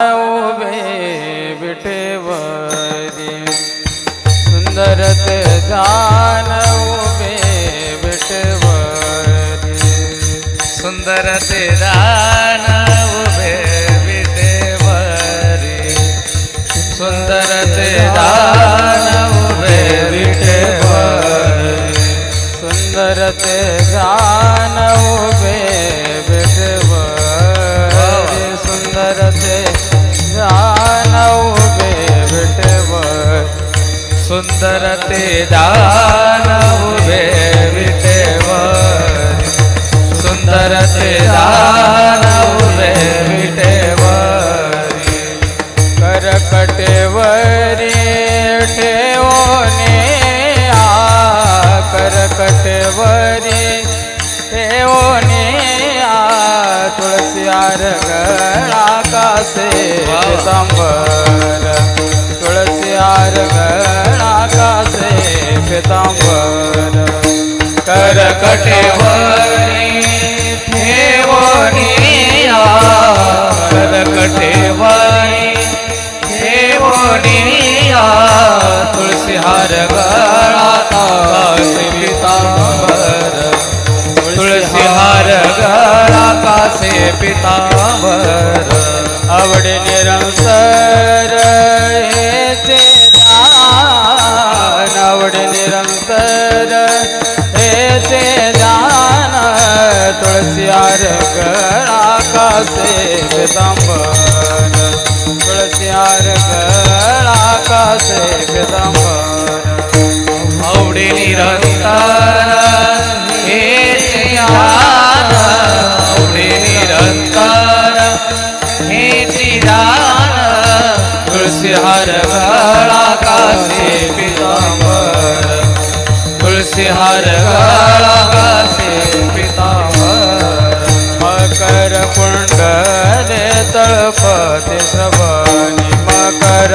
उभे विठेवरी सुंदर ते ध्यान उभे विठेवरी सुंदर ते दान उभे विटेवरी सुंदर ते दान उभे विटेवरी सुंदर જાનવ બેવટવ સુંદર તે દાનવ બેવટવ સુંદર તે દાનવ બેવટવ કરકટેવરી ઠેવો ને આ કરકટેવરી ઠેવો ને આ તુલસી આ રગડા कासे पितांबर तुळसी आर गळा कासे पितांबर करकटेवरी ठेवणी करकटेवरी ठेवणी तुळशी हार गळा कासे पितांबर तुळशी हार पितांबर। आवडे निरंतर हेचे दान. आवडे निरंतर हेचे दान तुळसी आर आकाशे कासे पितांबर तुळसी आर गळा कासे पितांबर आवडे निरंतर कासे पितांबर तुळशी हार गळा कासे पितांबर मकर कुंडले तळपते श्रवणी। मकर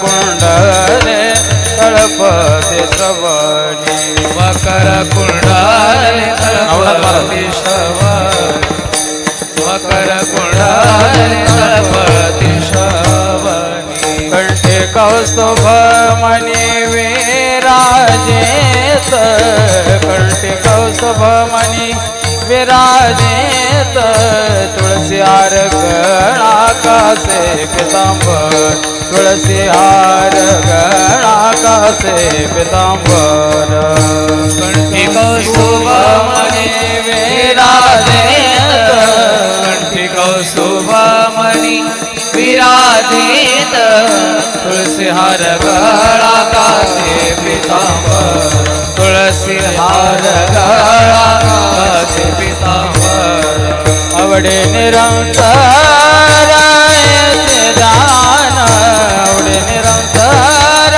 कुंडले तळपते श्रवणी। मकर कुंडाले तळपती श्रवण। मकर कुंडाले तळपती श्रवणी। कंठे कौस्तुभ मनी विराजेत कंठे कौसभ मनी विराजेत तुळसी हार गणाकासे पितांबर तुळसी हार गणाकासे पितांबर? गळा कासे पितांबर। तुळसी हार आवडे निरंतर दान आवडे निरंतर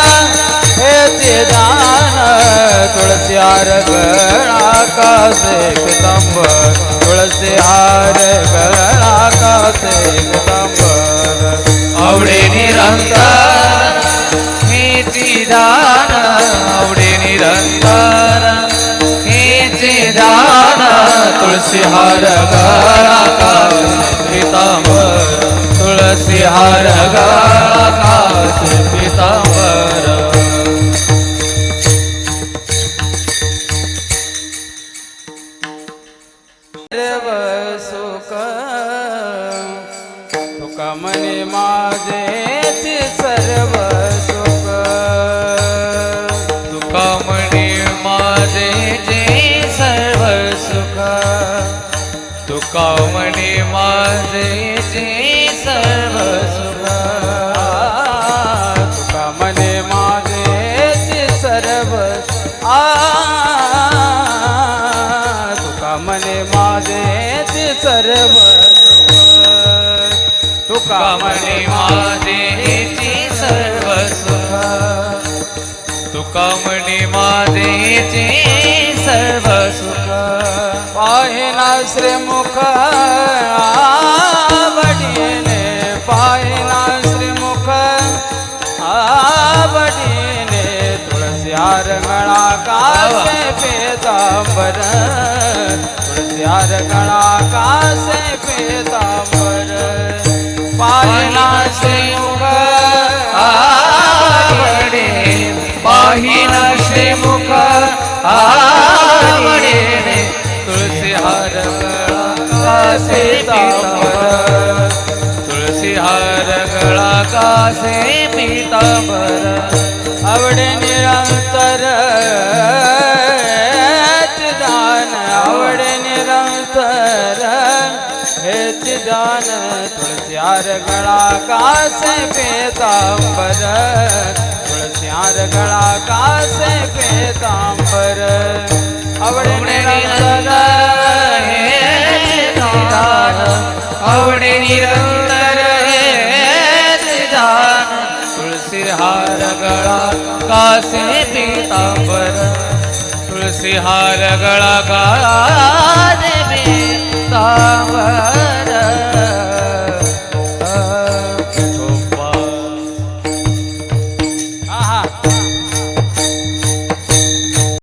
दान तुळसी हार गळा कासे पितांबर। तुळसी हार गळा कासे तुलसीहार गाळा कास पितांबर तुलसीहार गाळा कास माझे सर्व सुख तुका मने माझे सर्व आ तुका मने माझे सर्व तुका मने माझे सर्व सुख तुका मने माझे सर्व सुख पाहिना श्रीमुख आवडीने पाहिना श्रीमुख आवडीने तुळसी हार गळा कासे पेतांबर तुळसी हार गळा तुळसी हार गळा कासे पीतांबर तुळसी हार गळा कासे पीतांबर आवडे निरंतर दान आवडे निरंतर हेच दान तुळस्यार गळा कासे पेतांबर तुळस्यार गळा कासे पेतांबर आवडे निरंतर आवडे निरंतर दान तुळसी हार गळा कासे पीतांबर तुळसी हार गळा कासे पीतांबर